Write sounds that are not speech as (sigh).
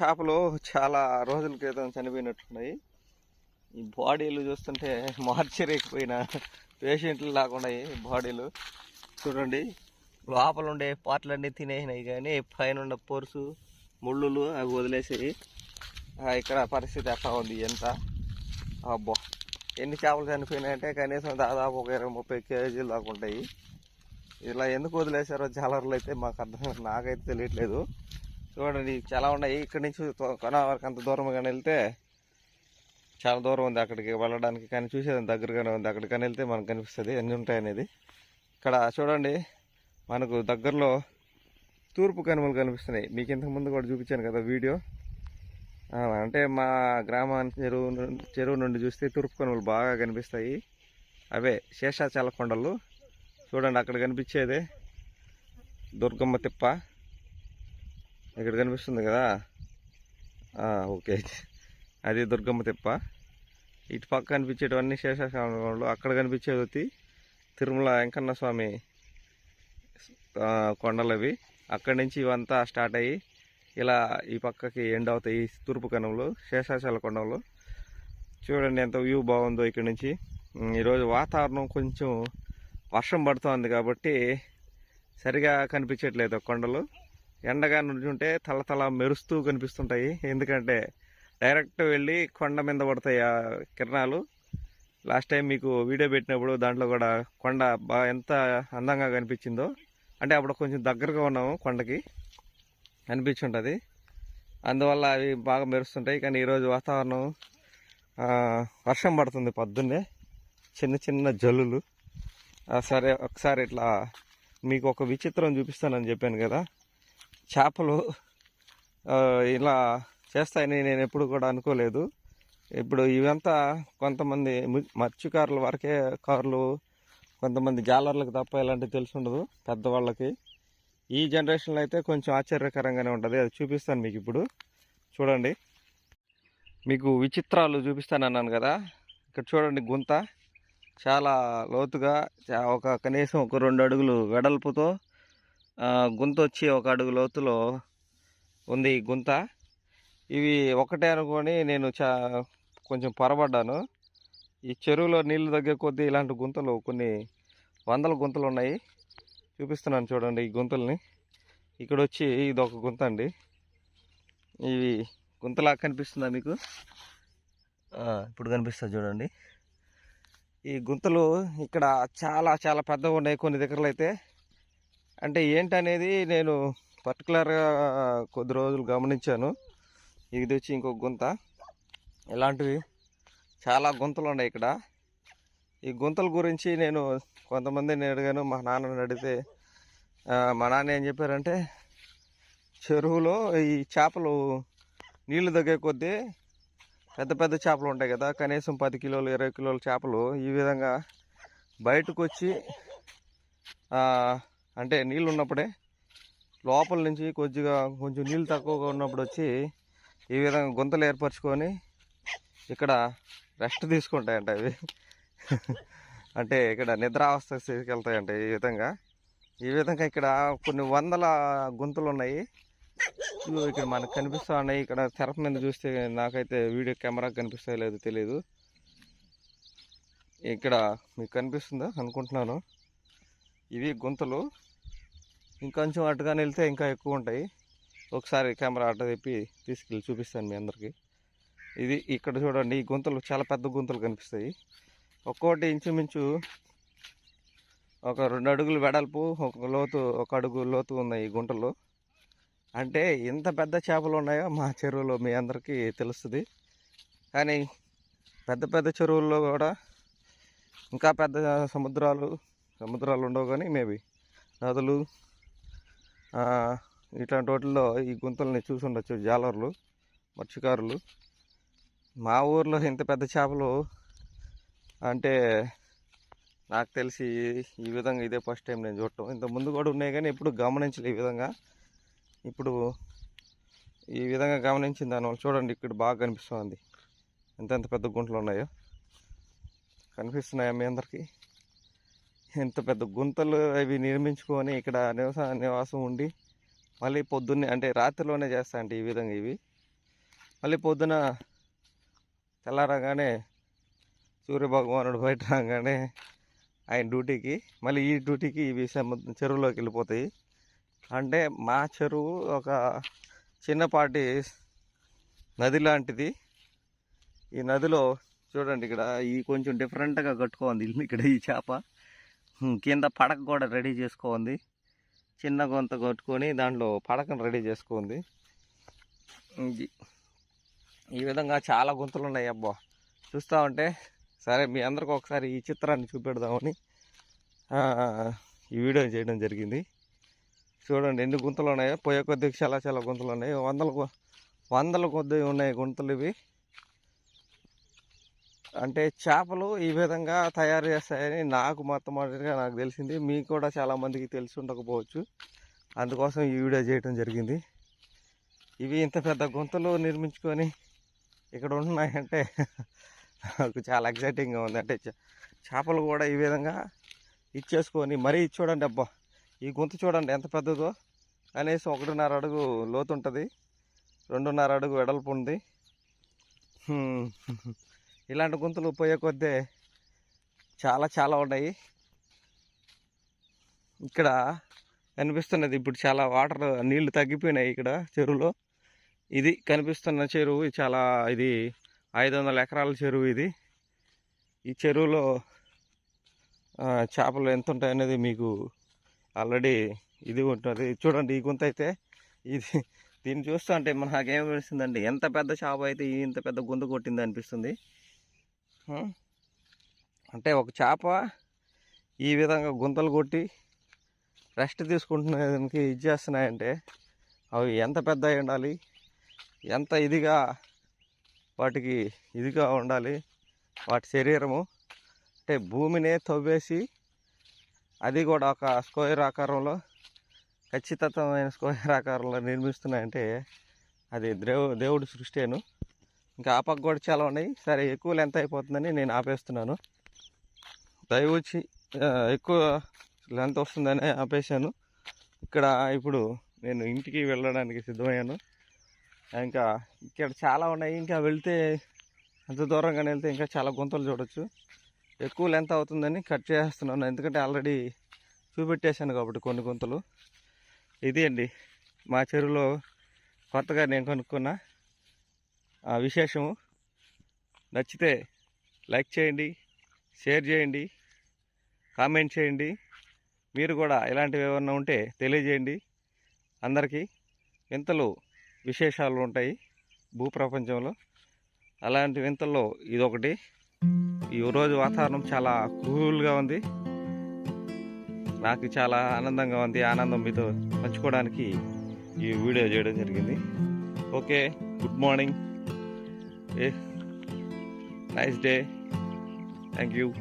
చేపలు చాలా రోజుల క్రితం చనిపోయినట్టున్నాయి. ఈ బాడీలు చూస్తుంటే (laughs) మార్చరేకపోయిన పేషెంట్లు లాగా బాడీలు. చూడండి లోపల ఉండే పాటలన్నీ తినేసినాయి కానీ పైన ఉన్న పొరుసు ముళ్ళులు అవి వదిలేసాయి. ఇక్కడ పరిస్థితి ఎట్లా ఉంది? ఎంత? అబ్బా ఎన్ని చేపలు చనిపోయినాయంటే కనీసం దాదాపు ఒక ఇరవై ముప్పై కేజీలు దాకా ఉంటాయి. ఇలా ఎందుకు వదిలేశారో జాలర్లు అయితే మాకు అర్థం నాకైతే తెలియట్లేదు. చూడండి చాలా ఉన్నాయి. ఇక్కడ నుంచి కొన వరకు అంత దూరం కానీ వెళ్తే చాలా దూరం ఉంది అక్కడికి వెళ్ళడానికి. కానీ చూసేది దగ్గరగానే ఉంది. అక్కడికి కానీ వెళ్తే మనకు కనిపిస్తుంది ఎన్ని ఉంటాయనేది ఇక్కడ చూడండి మనకు దగ్గరలో తూర్పు కనుమలు కనిపిస్తున్నాయి. మీకు ఇంతకు ముందు కూడా చూపించాను కదా వీడియో. అంటే మా గ్రామానికి చెరువు చెరువు నుండి చూస్తే తూర్పు కనుమలు బాగా కనిపిస్తాయి. అవే శేషాచల కొండలు. చూడండి అక్కడ కనిపించేదే దుర్గమ్మ తిప్ప. ఇక్కడ కనిపిస్తుంది కదా? ఓకే. అది దుర్గమ్మ తిప్ప. ఇటు పక్క కనిపించేటివన్నీ శేషాచలం అక్కడ కనిపించేది వచ్చి తిరుమల వెంకన్న స్వామి కొండలవి. అక్కడి నుంచి ఇవంతా స్టార్ట్ అయ్యి ఇలా ఈ పక్కకి ఎండ్ అవుతాయి తూర్పు కణంలో శేషాచల కొండలు. చూడండి ఎంత వ్యూ బాగుందో ఇక్కడ నుంచి. ఈరోజు వాతావరణం కొంచెం వర్షం పడుతోంది కాబట్టి సరిగా కనిపించట్లేదు కొండలు. ఎండగా నుంచుంటే తల తల మెరుస్తూ కనిపిస్తుంటాయి. ఎందుకంటే డైరెక్ట్ వెళ్ళి కొండ మీద పడతాయి ఆ కిరణాలు. లాస్ట్ టైం మీకు వీడియో పెట్టినప్పుడు దాంట్లో కూడా కొండ బాగా ఎంత అందంగా కనిపించిందో. అంటే అప్పుడు కొంచెం దగ్గరగా ఉన్నాము కొండకి. అనిపించుంటుంది. అందువల్ల అవి బాగా మెరుస్తుంటాయి. కానీ ఈరోజు వాతావరణం వర్షం పడుతుంది పొద్దున్నే. చిన్న చిన్న జల్లులు. సరే ఒకసారి ఇట్లా మీకు ఒక విచిత్రం చూపిస్తానని చెప్పాను కదా. చేపలు ఇలా చేస్తాయని నేను ఎప్పుడు కూడా అనుకోలేదు. ఇప్పుడు ఇవంతా కొంతమంది మత్స్యకారుల వరకే కార్లు కొంతమంది జాలర్లకు తప్ప ఇలాంటివి తెలిసి ఉండదు పెద్దవాళ్ళకి. ఈ జనరేషన్లో అయితే కొంచెం ఆశ్చర్యకరంగానే ఉంటుంది. అది చూపిస్తాను మీకు ఇప్పుడు. చూడండి. మీకు విచిత్రాలు చూపిస్తాను అన్నాను కదా. ఇక్కడ చూడండి గుంత. చాలా లోతుగా చా- ఒక కనీసం ఒక రెండు అడుగులు వెడల్పుతో గుంత వచ్చి ఒక అడుగు లోతులో ఉంది ఈ గుంత. ఇవి ఒకటే అనుకొని నేను చా కొంచెం పొరబడ్డాను. ఈ చెరువులో నీళ్ళు తగ్గే కొద్దీ ఇలాంటి గుంతలు కొన్ని వందల గుంతలు ఉన్నాయి. చూపిస్తున్నాను చూడండి ఈ గుంతల్ని. ఇక్కడ వచ్చి ఇది ఒక గుంత అండి. ఇవి గుంతలా కనిపిస్తుందా మీకు? ఇప్పుడు కనిపిస్తుంది చూడండి. ఈ గుంతలు ఇక్కడ చాలా చాలా పెద్దగా ఉన్నాయి కొన్ని దగ్గరలో అయితే. అంటే ఏంటనేది నేను పర్టికులర్గా కొద్ది రోజులు గమనించాను. ఇది వచ్చి ఇంకొక గుంత. ఇలాంటివి చాలా గుంతలు ఉన్నాయి ఇక్కడ. ఈ గుంతల గురించి నేను కొంతమందిని అడిగాను మా నాన్నని అడిగితే మా నాన్న ఏం చెప్పారంటే చెరువులో ఈ చేపలు నీళ్ళు తగ్గే కొద్దీ పెద్ద పెద్ద చేపలు ఉంటాయి కదా కనీసం పది కిలోలు ఇరవై కిలోల చేపలు ఈ విధంగా బయటకు వచ్చి అంటే నీళ్ళు ఉన్నప్పుడే లోపల నుంచి కొద్దిగా కొంచెం నీళ్ళు తక్కువగా ఉన్నప్పుడు వచ్చి ఈ విధంగా గుంతలు ఏర్పరచుకొని ఇక్కడ రెస్ట్ తీసుకుంటాయంట అవి. అంటే ఇక్కడ నిద్రావస్థ తీసుకెళ్తాయంట ఈ విధంగా. ఈ విధంగా ఇక్కడ కొన్ని వందల గుంతలు ఉన్నాయి. ఇక్కడ మనకు కనిపిస్తూ ఉన్నాయి. ఇక్కడ తెరప మీద చూస్తే నాకైతే వీడియో కెమెరా కనిపిస్తా లేదు తెలియదు ఇక్కడ మీకు కనిపిస్తుందా? అనుకుంటున్నాను. ఇవి గుంతలు. ఇంకొంచెం అటుగానే వెళ్తే ఇంకా ఎక్కువ ఉంటాయి. ఒకసారి కెమెరా అట్ట తెప్పి తీసుకెళ్ళి చూపిస్తాను మీ అందరికీ. ఇది ఇక్కడ చూడండి ఈ గుంతలు చాలా పెద్ద గుంతలు కనిపిస్తాయి. ఒక్కోటి ఇంచుమించు ఒక రెండు అడుగులు వెడల్పు ఒక లోతు ఒక అడుగు లోతు ఉన్నాయి ఈ గుంటలు. అంటే ఎంత పెద్ద చేపలు ఉన్నాయో మా చెరువులో మీ అందరికీ తెలుస్తుంది. కానీ పెద్ద పెద్ద చెరువుల్లో కూడా ఇంకా పెద్ద సముద్రాలు సముద్రాలు ఉండవు కానీ మేబీ నదులు ఇట్లాంటి వాటిల్లో ఈ గుంతల్ని చూసి ఉండొచ్చు జాలర్లు మత్స్యకారులు. మా ఊర్లో ఇంత పెద్ద చేపలు అంటే నాకు తెలిసి ఈ విధంగా ఇదే ఫస్ట్ టైం నేను చూడటం. ఇంత ముందు కూడా ఉన్నాయి కానీ ఇప్పుడు గమనించలే ఈ విధంగా. ఇప్పుడు ఈ విధంగా గమనించిన దానివల్ల చూడండి ఇక్కడ బాగా కనిపిస్తుంది. ఎంతెంత పెద్ద గుంటలు ఉన్నాయో. కనిపిస్తున్నాయా మీ అందరికీ? ఎంత పెద్ద గుంతలు అవి నిర్మించుకొని ఇక్కడ నివస నివాసం ఉండి మళ్ళీ పొద్దున్నే అంటే రాత్రిలోనే చేస్తా అంటే ఈ విధంగా ఇవి. మళ్ళీ పొద్దున తెల్లారగానే సూర్యభగవానుడు బయట రాగానే ఆయన డ్యూటీకి మళ్ళీ ఈ డ్యూటీకి ఇవి సముద్రం చెరువులోకి వెళ్ళిపోతాయి. అంటే మా చెరువు ఒక చిన్నపాటి నది లాంటిది. ఈ నదిలో చూడండి ఇక్కడ ఈ కొంచెం డిఫరెంట్గా కట్టుకోండి ఇల్లు ఇక్కడ ఈ చేప. కింద పడక కూడా రెడీ చేసుకోండి చిన్న గొంత కొట్టుకొని దాంట్లో పడకను రెడీ చేసుకోండి ఇది- ఈ విధంగా చాలా గుంతలు ఉన్నాయి అబ్బా. చూస్తూ ఉంటే సరే మీ అందరికి ఒకసారి ఈ చిత్రాన్ని చూపెడదామని ఈ వీడియో చేయడం జరిగింది. చూడండి ఎన్ని గుంతలు ఉన్నాయో పోయే కొద్ది చాలా చాలా గుంతలు ఉన్నాయి వందల వందల కొద్ది ఉన్నాయి గుంతలు ఇవి. అంటే చేపలు ఈ విధంగా తయారు చేస్తాయని నాకు మొట్టమొదటిగా నాకు తెలిసింది. మీకు కూడా చాలా మందికి తెలిసి ఉండకపోవచ్చు. అందుకోసం ఈ వీడియో చేయడం జరిగింది. ఇవి ఇంత పెద్ద గుంతలు నిర్మించుకొని ఇక్కడ ఉంటున్నాయంటే నాకు చాలా ఎక్సైటింగ్గా ఉంది. అంటే చే- చేపలు కూడా ఈ విధంగా ఇచ్చేసుకొని మరీ ఇది చూడండి అబ్బా ఈ గుంత చూడండి ఎంత పెద్దదో. కనీసం ఒకటిన్నర అడుగు లోతుంటుంది రెండున్నర అడుగు వెడల్పు ఉంది. ఇలాంటి గుంతలు పోయే కొద్దే చాలా చాలా ఉన్నాయి. ఇక్కడ కనిపిస్తున్నది ఇప్పుడు చాలా వాటర్ నీళ్ళు తగ్గిపోయినాయి ఇక్కడ చెరువులో. ఇది కనిపిస్తున్న చెరువు ఇది చాలా ఇది ఐదు వందల ఎకరాల చెరువు ఇది. ఈ చెరువులో చేపలు ఎంత ఉంటాయి అనేది మీకు ఆల్రెడీ ఇది ఉంటుంది. చూడండి ఈ గుంత అయితే. ఇది దీన్ని చూస్తూ అంటే నాకేం అనిపిస్తుందండి ఎంత పెద్ద చేప అయితే ఇంత పెద్ద గుంత కొట్టింది అనిపిస్తుంది. అంటే ఒక చేప ఈ విధంగా గుంతలు కొట్టి రెస్ట్ తీసుకుంటున్నానికి ఇది చేస్తున్నాయంటే అవి ఎంత పెద్ద ఉండాలి? ఎంత ఇదిగా వాటికి ఇదిగా ఉండాలి? వాటి శరీరము అంటే భూమినే తవ్వేసి అది కూడా ఒక స్క్వేర్ ఆకారంలో ఖచ్చితమైన స్క్వేర్ ఆకారంలో నిర్మిస్తున్నాయంటే అది దేవు దేవుడి సృష్టిను ఇంకా ఆ పక్క కూడా చాలా ఉన్నాయి. సరే ఎక్కువ లెంత్ అయిపోతుందని నేను ఆపేస్తున్నాను. దయవచ్చి ఎక్కువ లెంత్ వస్తుందని ఆపేశాను. ఇక్కడ ఇప్పుడు నేను ఇంటికి వెళ్ళడానికి సిద్ధమయ్యాను. ఇంకా ఇక్కడ చాలా ఉన్నాయి. ఇంకా వెళ్తే అంత దూరంగా వెళ్తే ఇంకా చాలా గుంతలు చూడొచ్చు. ఎక్కువ లెంత్ అవుతుందని కట్ చేస్తున్నాను. ఎందుకంటే ఆల్రెడీ చూపెట్టేశాను కాబట్టి కొన్ని గుంతలు. ఇది అండి మా చెరువులో కొత్తగా నేను కొనుక్కున్న విశేషము నచ్చితే లైక్ చేయండి షేర్ చేయండి కామెంట్ చేయండి. మీరు కూడా ఇలాంటివి ఏమన్నా ఉంటే తెలియజేయండి. అందరికీ వింతలు విశేషాలు ఉంటాయి భూప్రపంచంలో. అలాంటి వింతల్లో ఇదొకటి. ఈ రోజు వాతావరణం చాలా కూల్గా ఉంది. నాకు చాలా ఆనందంగా ఉంది. ఆనందం మీతో పంచుకోవడానికి ఈ వీడియో చేయడం జరిగింది. Okay good morning. Yeah. Nice day. Thank you.